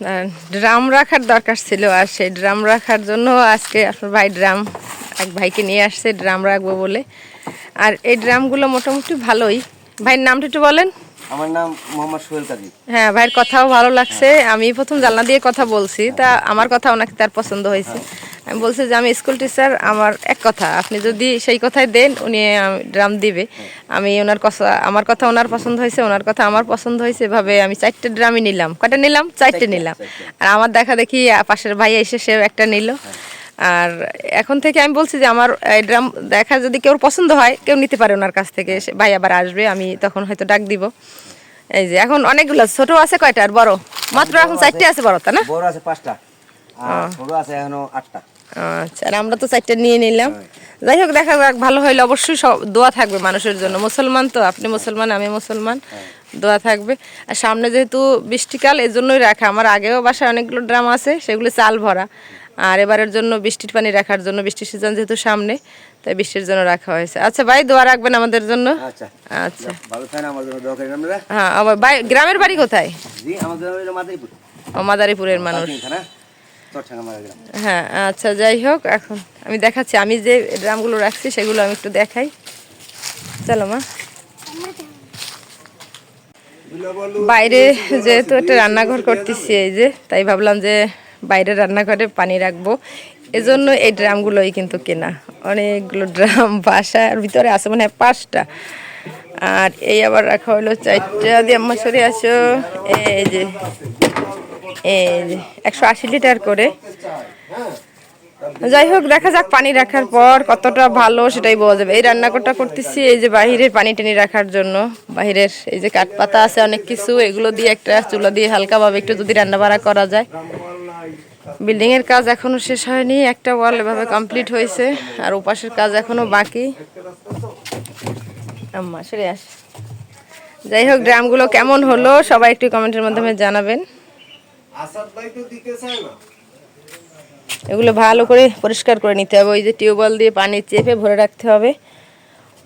Drum রাখার দরকার ছিল আর সেই ড্রাম রাখার জন্য আজকে আপনার ভাই ড্রাম এক ভাইকে নিয়ে আসছে ড্রাম রাখব বলে। আর এই ড্রামগুলো মোটামুটি ভালোই। ভাইয়ের নামটা একটু বলেন। আমার নাম মোহাম্মদ সোহেল কাজী। হ্যাঁ ভাইয়ের কথাও ভালো লাগছে। আমি প্রথম জানলা দিয়ে কথা বলছি তা আমার কথা ওনাকে তার পছন্দ হয়েছে। আমি বলছি যে আমি স্কুল টিচার আমার এক কথা আপনি যদি সেই কথাই দেন উনি ড্রাম দিবে। আমি ওনার কথা আমার কথা ওনার পছন্দ হয়েছে ওনার কথা আমার পছন্দ হয়েছে এভাবে আমি চারটে ড্রামই নিলাম। কয়টা নিলাম? চারটে নিলাম। আর আমার দেখা দেখি পাশের ভাই এসে সেও একটা নিল। আর এখন থেকে আমি বলছি যে আমার এই ড্রাম দেখা যদি কেউ পছন্দ হয় কেউ নিতে পারে ওনার কাছ থেকে। ভাই আবার আসবে আমি তখন হয়তো ডাক দিব। এই যে এখন অনেকগুলো ছোট আছে কয়টা আর বড়? মাত্র এখন চারটে আছে বড় তা না? বড় আছে পাঁচটা আর ছোট আছে এখনও আটটা। আচ্ছা আর আমরা তো চারটে নিয়ে নিলাম। যাই হোক দেখা যাক ভালো হইলে অবশ্যই সব দোয়া থাকবে মানুষের জন্য। মুসলমান তো আপনি মুসলমান আমি মুসলমান দোয়া থাকবে। আর সামনে যেহেতু বৃষ্টিকাল এই জন্যই রাখা। আমার আগেও বাসায় অনেকগুলো ড্রাম আছে সেগুলো চাল ভরা। আর এবারের জন্য বৃষ্টির পানি রাখার জন্য বৃষ্টির সিজন যেহেতু সামনে তাই বৃষ্টির জন্য রাখা হয়েছে। আচ্ছা ভাই দোয়া রাখবেন আমাদের জন্য? আচ্ছা। আচ্ছা। হ্যাঁ বাই- গ্রামের বাড়ি কোথায়? ও মাদারীপুরের মানুষ। হ্যাঁ আচ্ছা যাই হোক, এখন আমি দেখাচ্ছি। আমি যে ড্রামগুলো রাখছি, সেগুলো আমি একটু দেখাই। চলো মা। বাইরে যেহেতু একটা রান্নাঘর করতেছি এই যে, তাই ভাবলাম যে বাইরে রান্নাঘরে পানি রাখব। এজন্য এই ড্রামগুলোই কিন্তু কেনা। অনেকগুলো ড্রাম বাসার ভিতরে আছে মানে পাঁচটা। আর এই আবার রাখা হলো চারটা। দিয়ে আমার সরে, আসো। এই যে একশো আশি লিটার করে। যাই হোক, দেখা যাক পানি রাখার পর কতটা ভালো সেটাই বোঝা যাবে। এই রান্নাঘরটা করতেছি এই যে বাহিরের পানি টানি রাখার জন্য। বাহিরের এই যে কাঠপাতা আছে অনেক কিছু, এগুলো দিয়ে একটা চুলা দিয়ে হালকাভাবে একটু যদি রান্না বাড়া করা যায়। বিল্ডিং এর কাজ এখনও শেষ হয়নি, একটা ওয়াল এভাবে কমপ্লিট হয়েছে, আর ওপাশের কাজ এখনও বাকি। আম্মা, সরে আস যাই হোক ড্রামগুলো কেমন হলো সবাই একটু কমেন্টের মাধ্যমে জানাবেন। এগুলো ভালো করে পরিষ্কার করে নিতে হবে ওই যে টিউবওয়েল দিয়ে পানি চেপে ভরে রাখতে হবে।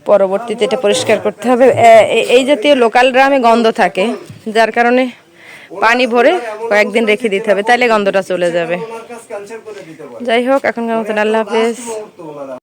পরবর্তীতে এটা পরিষ্কার করতে হবে। এই জাতীয় লোকাল ড্রামে গন্ধ থাকে যার কারণে পানি ভরে কয়েকদিন রেখে দিতে হবে তাহলে গন্ধটা চলে যাবে। যাই হোক এখনকার মতন আল্লাহ হাফেজ।